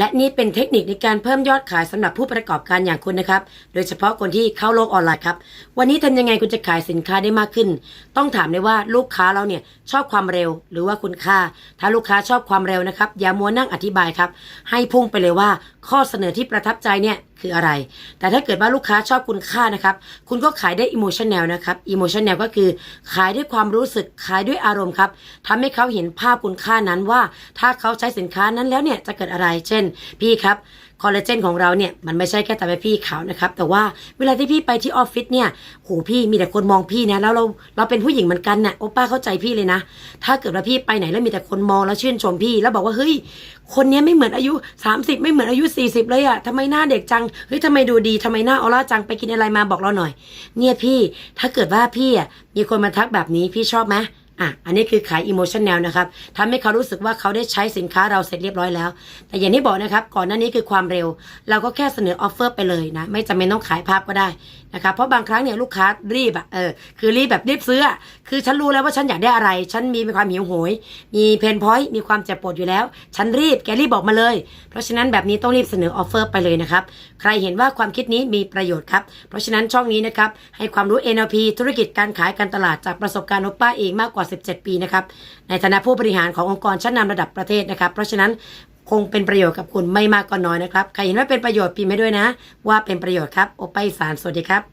และนี่เป็นเทคนิคในการเพิ่มยอดขายสำหรับผู้ประกอบการอย่างคุณนะครับ โดยเฉพาะคนที่เข้าโลกออนไลน์ครับ วันนี้ทำยังไงคุณจะขายสินค้าได้มากขึ้น ต้องถามเลยว่าลูกค้าเราเนี่ยชอบความเร็วหรือว่าคุณค่า ถ้าลูกค้าชอบความเร็วนะครับอย่ามัวนั่งอธิบายครับ ให้พุ่งไปเลยว่าข้อเสนอที่ประทับใจเนี่ย คืออะไร แต่ถ้าเกิดว่าลูกค้าชอบคุณค่านะครับ คุณก็ขายได้ emotional นะครับ emotional ก็คือขายด้วยความรู้สึกขายด้วยอารมณ์ครับทำให้เขาเห็นภาพคุณค่านั้นว่า ถ้าเขาใช้สินค้านั้นแล้วเนี่ยจะเกิดอะไร เช่น พี่ครับคอลลาเจนของเราเนี่ยมันไม่ใช่แค่ทำให้พี่ขาวนะครับ แต่ว่าเวลาที่พี่ไปที่ออฟฟิศเนี่ยโหพี่มีแต่คนมองพี่นะแล้วเราเราเป็นผู้หญิงเหมือนกันน่ะโอป้าเข้าใจพี่เลยนะ ถ้าเกิดว่าพี่ไปไหนแล้วมีแต่คนมองแล้วชื่นชมพี่ แล้วบอกว่าเฮ้ยคนนี้ไม่เหมือนอายุ 30 ไม่เหมือนอายุ 40 เลยอะทำไมหน้าเด็กจังเฮ้ยทำไมดูดีทำไมหน้าออร่าจังไปกินอะไรมาบอกเราหน่อย เนี่ยพี่ถ้าเกิดว่าพี่อะมีคนมาทักแบบนี้พี่ชอบไหม อะอันนี้คือขายอิโมชันแนลนะครับทำให้เขารู้สึกว่าเขาได้ใช้สินค้าเราเสร็จเรียบร้อยแล้ว แต่อย่างที่บอกนะครับ ก่อนหน้านี้คือความเร็ว เราก็แค่เสนอออฟเฟอร์ไปเลยนะ ไม่จำเป็นต้องขายภาพก็ได้นะครับเพราะบางครั้งเนี่ยลูกค้ารีบอะเออคือรีบแบบรีบซื้ออะคือฉันรู้แล้วว่าฉันอยากได้อะไร ฉันมีความหิวโหย มีเพนพอยต์มีความเจ็บปวดอยู่แล้ว ฉันรีบแกรีบบอกมาเลย เพราะฉะนั้นแบบนี้ต้องรีบเสนอออฟเฟอร์ไปเลยนะครับใครเห็นว่าความคิดนี้มีประโยชน์ครับเพราะฉะนั้นช่องนี้นะครับให้ความรู้ NLP ธุรกิจการขายการตลาดจากประสบการณ์โอป้าเองมากกว่า17 ปีนะครับ ในฐานะผู้บริหารขององค์กรชั้นนำระดับประเทศนะครับ เพราะฉะนั้นคงเป็นประโยชน์กับคุณไม่มากก็น้อยนะครับ ใครเห็นว่าเป็นประโยชน์พิมพ์ให้ด้วยนะ ว่าเป็นประโยชน์ครับ โอป้าอีสานสวัสดีครับ